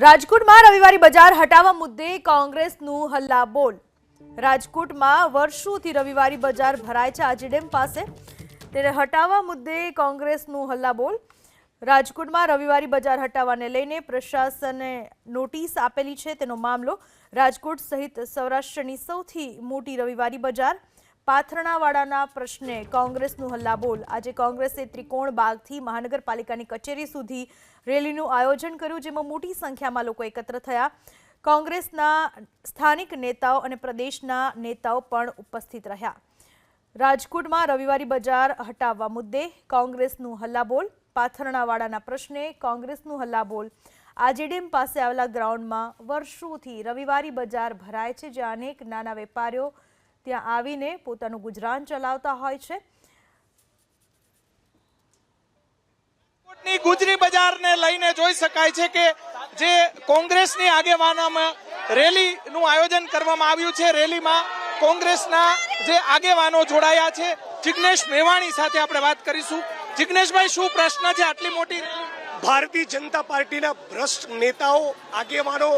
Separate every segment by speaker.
Speaker 1: રાજકોટમાં રવિવારી બજાર હટાવવા મુદ્દે કોંગ્રેસનું હલ્લાબોલ. રાજકોટમાં વર્ષોથી રવિવારી બજાર ભરાય છે આજીડેમ પાસે. તેને હટાવવા મુદ્દે કોંગ્રેસનું હલ્લાબોલ. રાજકોટમાં રવિવારી બજાર હટાવવાને લઈને પ્રશાસને નોટિસ આપેલી છે. તેનો મામલો રાજકોટ સહિત સૌરાષ્ટ્રની સૌથી મોટી રવિવારી બજાર. પાથરણાવાડાના પ્રશ્ને કોંગ્રેસનું હલ્લાબોલ. આજે કોંગ્રેસે ત્રિકોણ બાગથી મહાનગરપાલિકાની કચેરી સુધી રેલીનું આયોજન કર્યું, જેમાં મોટી સંખ્યામાં લોકો એકત્ર થયા. કોંગ્રેસના સ્થાનિક નેતાઓ અને પ્રદેશના નેતાઓ પણ ઉપસ્થિત રહ્યા. રાજકોટમાં રવિવારી બજાર હટાવવા મુદ્દે કોંગ્રેસનું હલ્લાબોલ પાથરણાવાડાના પ્રશ્ને કોંગ્રેસનું હલ્લાબોલ. આજીડેમ પાસે આવેલા ગ્રાઉન્ડમાં વર્ષોથી રવિવારી બજાર ભરાય છે, જ્યાં અનેક નાના વેપારીઓ ત્યાં આવીને પોતાનું ગુજરાન ચલાવતા હોય છે.
Speaker 2: ગુજરી બજારને લઈને જોઈ શકાય છે કે જે કોંગ્રેસની આગેવાનામાં રેલીનું આયોજન કરવામાં આવ્યું છે. રેલીમાં કોંગ્રેસના જે આગેવાનો જોડાયા છે. જિગ્નેશ મેવાણી સાથે આપણે વાત કરીશું. જિગ્નેશભાઈ શું પ્રશ્ન છે આટલી મોટી
Speaker 3: ભારતીય જનતા પાર્ટીના ભ્રષ્ટ નેતાઓ આગેવાનો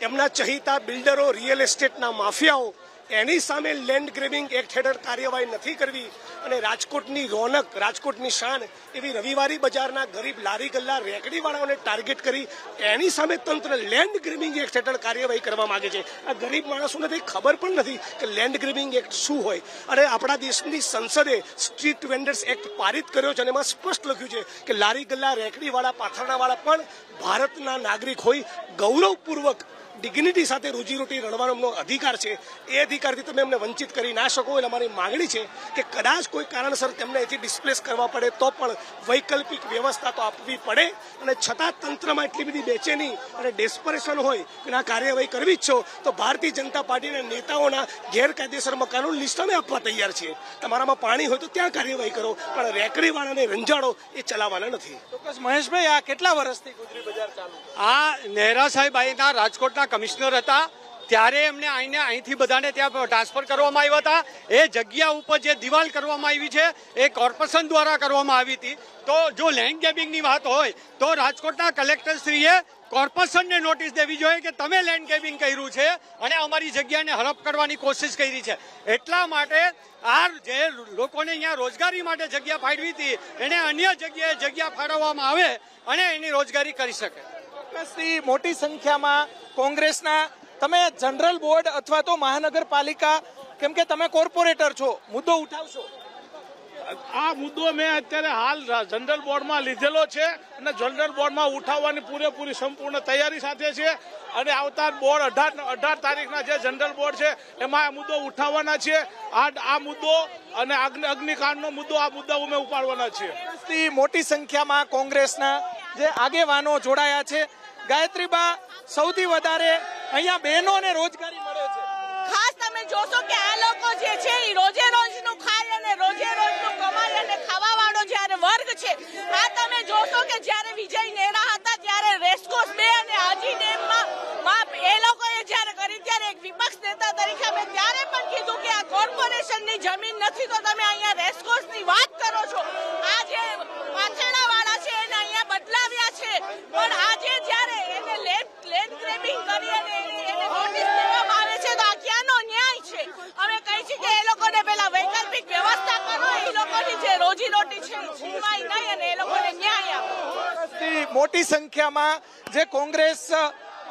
Speaker 3: એમના ચહિતા બિલ્ડરો રિયલ એસ્ટેટના માફિયાઓ એની સામે લેન્ડ ગ્રેબિંગ એક્ટ હેઠળ કાર્યવાહી નથી કરવી અને રાજકોટની રોનક, રાજકોટની શાન એવી રવિવારી બજારના ગરીબ લારી ગલ્લા રેકડીવાળાઓને ટાર્ગેટ કરી એની સામે તંત્ર લેન્ડ ગ્રેબિંગ એક્ટ હેઠળ કાર્યવાહી કરવા માંગે છે. આ ગરીબ માણસોને કંઈ ખબર પણ નથી કે લેન્ડ ગ્રેબિંગ એક્ટ શું હોય. અને આપણા દેશની સંસદે સ્ટ્રીટ વેન્ડર્સ એક્ટ પારિત કર્યો છે અને એમાં સ્પષ્ટ લખ્યું છે કે લારી ગલ્લા રેકડીવાળા, પાથરણાવાળા પણ ભારતના નાગરિક હોય. ગૌરવપૂર્વક ડિગ્નિટી સાથે રોજીરોટી રણવાનો એમનો અધિકાર છે એ અધિકારથી તમે એમને વંચિત કરી ના શકો એટલે અમારી માંગણી છે કે કદાચ કોઈ કારણસર તેમને અહીંથી ડિસ્પ્લેસ કરવા પડે તો પણ વૈકલ્પિક વ્યવસ્થા તો આપવી પડે અને છતાં તંત્રમાં એટલી બધી બેચેની અને ડેસ્પરેશન હોય કે આ કાર્યવાહી કરવી જ છો તો ભારતીય જનતા પાર્ટીના નેતાઓના ગેરકાયદેસર મકાનો લિસ્ટ અમે આપવા તૈયાર છીએ. તમારામાં પાણી હોય તો ત્યાં કાર્યવાહી કરો પણ રેકડીવાળાને રંજાડો એ ચલાવવાના નથી.
Speaker 2: ચોક્કસ મહેશભાઈ આ કેટલા વર્ષથી ગુજરી બજાર ચાલુ
Speaker 4: આ નેહરા સાહેબ અહીંના રાજકોટના કમિશનર હતા, ત્યારે એમને અહીંને અહીંથી બધાને ત્યાં ટ્રાન્સફર કરવામાં આવ્યા હતા. એ જગ્યા ઉપર જે દિવાલ કરવામાં આવી છે, એ કોર્પોરેશન દ્વારા કરવામાં આવી હતી. તો જો લેન્ડ ગેબિંગની વાત હોય, તો રાજકોટના કલેક્ટરશ્રીએ કોર્પોરેશનને નોટિસ દેવી જોઈએ કે તમે લેન્ડ ગેબિંગ કર્યું છે અને અમારી જગ્યાને હડપ કરવાની કોશિશ કરી છે. એટલા માટે આ જે લોકોને અહીંયા રોજગારી માટે જગ્યા ફાળવી હતી, એને અન્ય જગ્યાએ જગ્યા ફાળવવામાં આવે અને એની રોજગારી કરી શકે.
Speaker 2: ચોક્કસથી મોટી સંખ્યામાં કોંગ્રેસના તમે જનરલ બોર્ડ અથવા તો મહાનગરપાલિકા કેમ કે તમે કોર્પોરેટર છો મુદ્દો ઉઠાવશો.
Speaker 5: આ મુદ્દો મેં અત્યારે હાલ જનરલ બોર્ડમાં લીધેલો છે અને જનરલ બોર્ડમાં ઉઠાવવાની પૂરેપૂરી સંપૂર્ણ તૈયારી સાથે છે અને આવતા બોર્ડ અઢાર અઢાર તારીખના જે જનરલ બોર્ડ છે એમાં આ મુદ્દો ઉઠાવવાના છે. આ આ મુદ્દો અને અગ્નિ અગ્નિકાંડનો મુદ્દો આ મુદ્દા અમે ઉપાડવાના છીએ
Speaker 2: મોટી સંખ્યામાં કોંગ્રેસના જે આગેવાનો જોડાયા છે ગાયત્રીબા સૌથી વધારે અહીંયા બહેનોને રોજગારી મળે છે.
Speaker 6: ખાસ તમે જોશો કે આ લોકો જે છે એ રોજે રોજનું ખાય અને રોજે રોજનું કમાય અને ખાવા વાળો જ્યારે વર્ગ છે, આ તમે જોશો કે જ્યારે વિજય નેરા હતા, ત્યારે રેસકોર્સ બે અને આજી ડેમમાં માં એ લોકોએ જ્યારે કરી, ત્યારે એક વિપક્ષ નેતા તરીકે અમે ત્યારે પણ કીધું કે આ કોર્પોરેશનની જમીન નથી, તો તમે અહીંયા રેસકોર્સની વાત કરો છો આ જે પાછળાવાળા છે એને અહીંયા બદલાવ્યા છે પણ આજે જ્યારે એને લેન્ડ લેન્ડ ગ્રેબિંગ કરી અને એને એને નોટિસ દેવામાં આવે છે તો આ ક્યાંનો ન્યાય છે અમે કહી છીએ કે એ લોકોને પેલા વૈકલ્પિક વ્યવસ્થા કરો એ લોકોની જે રોજીરોટી છે એ છીનવાય નહીં અને એ લોકોને ન્યાય આપો
Speaker 2: થી મોટી સંખ્યામાં જે કોંગ્રેસ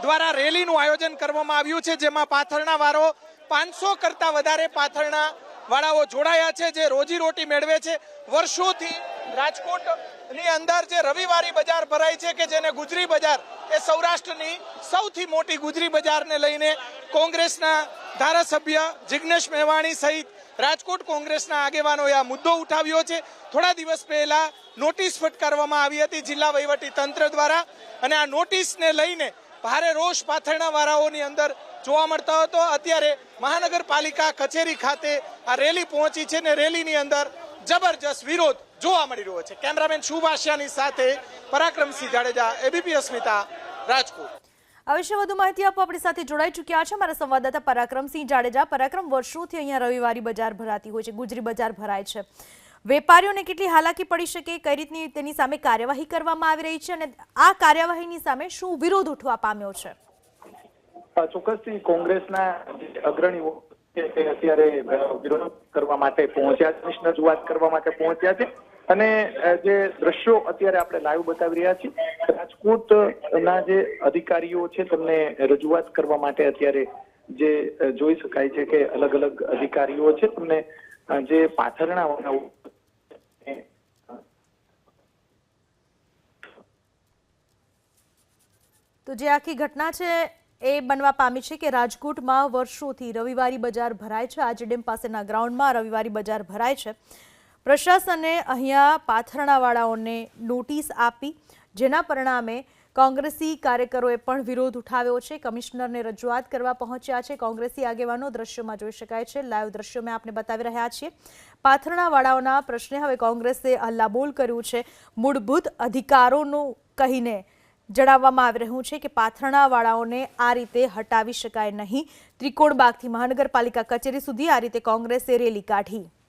Speaker 2: દ્વારા રેલીનું આયોજન કરવામાં આવ્યું છે, જેમાં પાથરણા વાળો પાંચસો કરતા વધારે પાથરણા વાળાઓ જોડાયા છે, જે રોજીરોટી મેળવે છે. વર્ષોથી રાજકોટની અંદર જે રવિવારી બજાર ભરાય છે કે જેને ગુજરી બજાર એ સૌરાષ્ટ્રની સૌથી મોટી ગુજરી બજારને લઈને કોંગ્રેસના ધારાસભ્ય જિગ્નેશ મેવાણી સહિત રાજકોટ કોંગ્રેસના આગેવાનોએ આ મુદ્દો ઉઠાવ્યો છે. થોડા દિવસ પહેલા નોટિસ ફટકારવામાં આવી હતી જિલ્લા વહીવટી તંત્ર દ્વારા અને આ નોટિસને લઈને ભારે રોષ પાથરણાવાળાઓની અંદર જોવા મળતો હતો. અત્યારે મહાનગરપાલિકા કચેરી ખાતે આ રેલી પહોંચી છે ને રેલીની અંદર જબરજસ્ત વિરોધ જોવા મળી રહ્યો છે. કેમેરામેન શુભ સાથે પરાક્રમસિંહ જાડેજા, એબીપી અસ્મિતા, રાજકોટ.
Speaker 1: વિશે વધુ માહિતી આપવા આપણી સાથે જોડાઈ ચૂક્યા છે મારા સંવાદદાતા પરાક્રમસિંહ જાડેજા. પરાક્રમ વર્ષોથી અહીંયા રવિવારી બજાર ભરાતી હોય છે, ગુજરી બજાર ભરાય છે. વેપારીઓને કેટલી હાલાકી પડી શકે, કઈ રીતની તેની સામે કાર્યવાહી કરવામાં આવી રહી છે અને આ કાર્યવાહીની સામે શું વિરોધ ઉઠવા પામ્યો છે?
Speaker 7: ચોક્કસથી કોંગ્રેસના અગ્રણીઓ અત્યારે વિરોધ કરવા માટે પહોંચ્યા છે રજૂઆત કરવા માટે પહોંચ્યા છે. અને જે દ્રશ્યો અત્યારે આપણે લાઈવ બતાવી રહ્યા છીએ, રાજકોટના જે અધિકારીઓ છે, તેમને રજૂઆત કરવા માટે અત્યારે જે જોઈ શકાય છે કે અલગ અલગ અધિકારીઓ છે, તમને જે પાથરણા
Speaker 1: તો જે આખી ઘટના છે એ બનવા પામી છે કે રાજકોટમાં વર્ષોથી રવિવારી બજાર ભરાય છે. આજે ડેમ પાસેના ગ્રાઉન્ડમાં રવિવારી બજાર ભરાય છે. પ્રશાસને અહીંયા પાથરણાવાળાઓને નોટિસ આપી, જેના પરિણામે કોંગ્રેસી કાર્યકરોએ પણ વિરોધ ઉઠાવ્યો છે. કમિશનરને રજૂઆત કરવા પહોંચ્યા છે. કોંગ્રેસી આગેવાનો દ્રશ્યોમાં જોઈ શકાય છે. લાઈવ દ્રશ્યો મેં આપને બતાવી રહ્યા છીએ. પાથરણાવાળાઓના પ્રશ્ને હવે કોંગ્રેસે હલ્લાબોલ કર્યું છે. મૂળભૂત અધિકારોનું કહીને જણાવવામાં આવી રહ્યું છે કે પાથરણાવાળાઓને આ રીતે હટાવી શકાય નહીં. ત્રિકોણબાગથી મહાનગરપાલિકા કચેરી સુધી આ રીતે કોંગ્રેસે રેલી કાઢી.